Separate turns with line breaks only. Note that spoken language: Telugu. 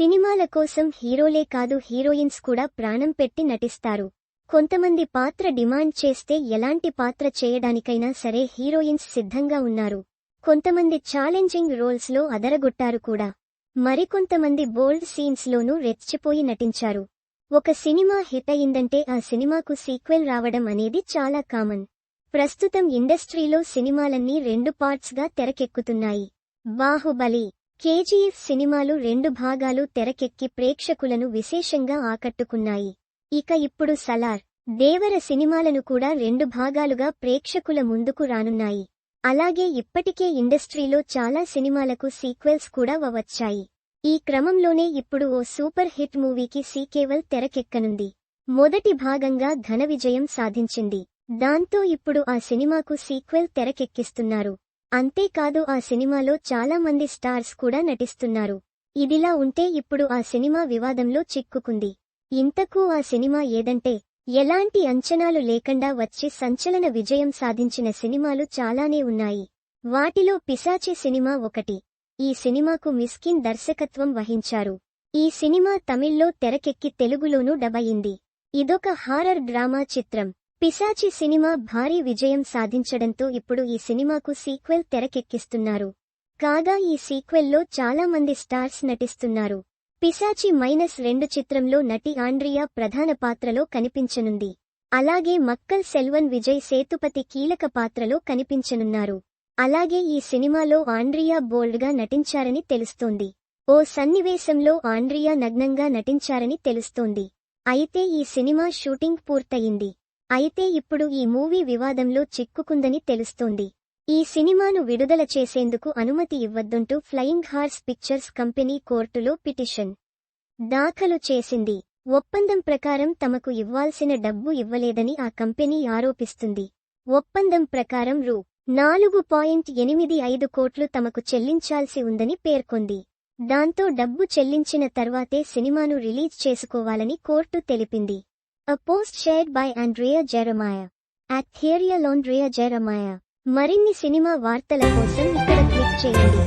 సినిమాల కోసం హీరోలే కాదు హీరోయిన్స్ కూడా ప్రాణం పెట్టి నటిస్తారు. కొంతమంది పాత్ర డిమాండ్ చేస్తే ఎలాంటి పాత్ర చేయడానికైనా సరే హీరోయిన్స్ సిద్ధంగా ఉన్నారు. కొంతమంది ఛాలెంజింగ్ రోల్స్లో అదరగొట్టారు కూడా. మరికొంతమంది బోల్డ్ సీన్స్లోనూ రెచ్చిపోయి నటించారు. ఒక సినిమా హిట్ అయిందంటే ఆ సినిమాకు సీక్వెల్ రావడం అనేది చాలా కామన్. ప్రస్తుతం ఇండస్ట్రీలో సినిమాలన్నీ రెండు పార్ట్స్గా తెరకెక్కుతున్నాయి. బాహుబలి కేజీఎఫ్ సినిమాలు రెండు భాగాలు తెరకెక్కి ప్రేక్షకులను విశేషంగా ఆకట్టుకున్నాయి. ఇక ఇప్పుడు సలార్ దేవర సినిమాలను కూడా రెండు భాగాలుగా ప్రేక్షకుల ముందుకు రానున్నాయి. అలాగే ఇప్పటికే ఇండస్ట్రీలో చాలా సినిమాలకు సీక్వెల్స్ కూడా వచ్చాయి. ఈ క్రమంలోనే ఇప్పుడు ఓ సూపర్ హిట్ మూవీకి సీకేవల్ తెరకెక్కనుంది. మొదటి భాగంగా ఘన విజయం సాధించింది. దాంతో ఇప్పుడు ఆ సినిమాకు సీక్వెల్ తెరకెక్కిస్తున్నారు. అంతేకాదు ఆ సినిమాలో చాలా మంది స్టార్స్ కూడా నటిస్తున్నారు. ఇదిలా ఉంటే ఇప్పుడు ఆ సినిమా వివాదంలో చిక్కుకుంది. ఇంతకు ఆ సినిమా ఏదంటే ఎలాంటి అంచనాలు లేకుండా వచ్చి సంచలన విజయం సాధించిన సినిమాలు చాలానే ఉన్నాయి. వాటిలో పిశాచి సినిమా ఒకటి. ఈ సినిమాకు మిస్కిన్ దర్శకత్వం వహించారు. ఈ సినిమా తమిళ్ళో తెరకెక్కి తెలుగులోనూ డబయింది. ఇదొక హారర్ డ్రామా చిత్రం. పిశాచి సినిమా భారీ విజయం సాధించడంతో ఇప్పుడు ఈ సినిమాకు సీక్వెల్ తెరకెక్కిస్తున్నారు. కాగా ఈ సీక్వెల్లో చాలా మంది స్టార్స్ నటిస్తున్నారు. పిశాచి మైనస్ రెండు చిత్రంలో నటి ఆండ్రియా ప్రధాన పాత్రలో కనిపించనుంది. అలాగే మక్కల్ సెల్వన్ విజయ్ సేతుపతి కీలక పాత్రలో కనిపించనున్నారు. అలాగే ఈ సినిమాలో ఆండ్రియా బోల్డ్గా నటించారని తెలుస్తోంది. ఓ సన్నివేశంలో ఆండ్రియా నగ్నంగా నటించారని తెలుస్తోంది. అయితే ఈ సినిమా షూటింగ్ పూర్తయింది. అయితే ఇప్పుడు ఈ మూవీ వివాదంలో చిక్కుకుందని తెలుస్తోంది. ఈ సినిమాను విడుదల చేసేందుకు అనుమతి ఇవ్వద్దంటూ ఫ్లయింగ్ హార్స్ పిక్చర్స్ కంపెనీ కోర్టులో పిటిషన్ దాఖలు చేసింది. ఒప్పందం ప్రకారం తమకు ఇవ్వాల్సిన డబ్బు ఇవ్వలేదని ఆ కంపెనీ ఆరోపిస్తుంది. ఒప్పందం ప్రకారం రూ. నాలుగు పాయింట్ ఎనిమిది ఐదు కోట్లు తమకు చెల్లించాల్సి ఉందని పేర్కొంది. దాంతో డబ్బు చెల్లించిన తర్వాతే సినిమాను రిలీజ్ చేసుకోవాలని కోర్టు తెలిపింది. A post shared by Andrea Jeremiah at Therialondrea Jeremiah మరిన్ని సినిమా వార్తల కోసం ఇక్కడ క్లిక్ చేయండి